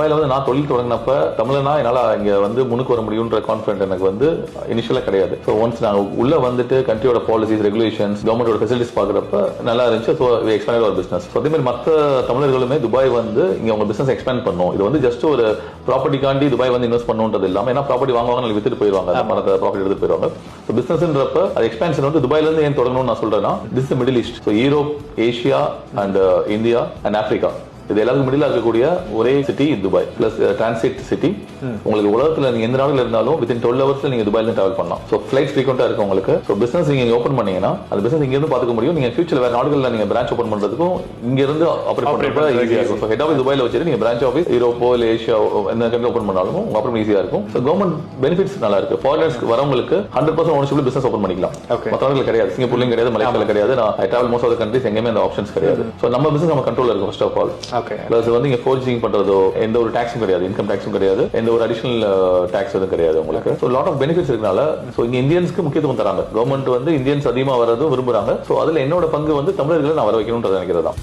துபாயில வந்து நான் தொழில் தொடங்கினப்ப தமிழனா என்னால் இங்கே வந்து முன்னுக்கு வர முடியும்ன்ற கான்பிடன்ட் எனக்கு வந்து இனிஷியலாக கிடையாது. ஸோ ஒன்ஸ் நான் உள்ளே வந்துட்டு கண்ட்ரியோட பாலிசிஸ் ரெகுலேஷன்ஸ் கவர்மெண்டோட ஃபெசிலிட்டிஸ் பார்க்குறப்ப நல்லா இருந்துச்சு. ஸோ எக்ஸ்பேண்ட் ஒரு பிசினஸ் ஸோ அதே மாதிரி மற்ற தமிழர்களுமே துபாய் வந்து இங்க உங்க பிசினஸ் எக்ஸ்பேண்ட் பண்ணும். இது வந்து ஜஸ்ட் ஒரு ப்ராப்பர்ட்டிக்காண்டி துபாய் வந்து இன்வெஸ்ட் பண்ணுன்றது இல்லாமல் ஏன்னா ப்ராப்பர்ட்டி வாங்குவாங்க நாளைக்கு வித்துட்டு போயிடுவாங்க. அந்த பணத்தை ப்ராப்பர்ட்டி எடுத்துட்டு போயிடுவாங்க. ஸோ பிஸ்னஸ்ன்றப்ப அது எக்ஸ்பேன்ஷன் வந்து துபாயிலேருந்து ஏன் தொடங்கணும்னு நான் சொல்றேன்னா this middle east so Europe Asia and India and Africa இது எல்லாருக்கும் மிடில் இருக்கக்கூடிய ஒரே city Dubai plus transit city உங்களுக்கு உலகத்துல நீங்க எந்த நாடுல இருந்தாலும் வித்தின் டுவெல் ஹவர்ஸ்ல நீங்க துபாயில டிராவல் பண்ணலாம். ஸோ ஃபிளைட் ஃப்ரீக்வெண்டா இருக்கு உங்களுக்கு. ஸோ பிசினஸ் நீங்க ஓப்பன் பண்ணீங்கன்னா அந்த பிசினஸ் இங்க இருந்து பாத்துக்க முடியும். நீங்க ஃபியூச்சர்ல வேற நாடுகள்ல நீங்க பிரான்ச் ஓப்பன் பண்றதுக்கும் இங்க இருந்து ஆப்ரேட் பண்றப்ப ஈஸியா இருக்கும். ஸோ ஹெட் ஆஃபீஸ் துபாயில வச்சுட்டு நீங்க பிரான்ச் ஆஃபீஸ் யூரோப்போ இல்ல ஏஷியா எந்த கண்ட்ரி ஓப்பன் பண்ணாலும் உங்க ஆப்ரேட் ஈஸியா இருக்கும். ஸோ கவர்மெண்ட் பெனிஃபிட்ஸ் நல்லா இருக்கு. ஃபாரினர்ஸ்க்கு வரவங்களுக்கு ஹண்ட்ரட் பர்சன்ட் ஓனர்ஷிப்ல பிசினஸ் ஓப்பன் பண்ணிக்கலாம். மற்ற நாடுகள் கிடையாது. சிங்கப்பூர்லயும் கிடையாது மலேசியால கிடையாது. நான் டிராவல் மோஸ்ட் ஆஃப் கண்ட்ரிஸ் எங்கேயுமே அந்த ஆப்ஷன்ஸ் கிடையாது. ஸோ நம்ம பிசினஸ் நம்ம கண்ட்ரோல் இருக்கும் ஃபர்ஸ்ட் ஆஃப் ஆல் பிளஸ் வந்து இங்க ஃபோர்ஜிங் பண்றதோ எந்த ஒரு டாக்ஸும் கிடையாது இன்கம் டாக்ஸும் கிடையாது எந்த ஒரு அடிஷனல் டாக்ஸ் uh, எதுவும் கிடையாது உங்களுக்கு. ஸோ லாட் ஆஃப் பெனிஃபிட்ஸ் இருக்கனால ஸோ இங்க இந்தியன்ஸ்க்கு முக்கியத்துவம் தராங்க. கவர்மெண்ட் வந்து இந்தியன்ஸ் அதிகமா வரதும் விரும்புறாங்க. ஸோ அதுல என்னோட பங்கு வந்து தமிழர்களை நான் வர வைக்கணும்ன்றது நினைக்கிறது தான்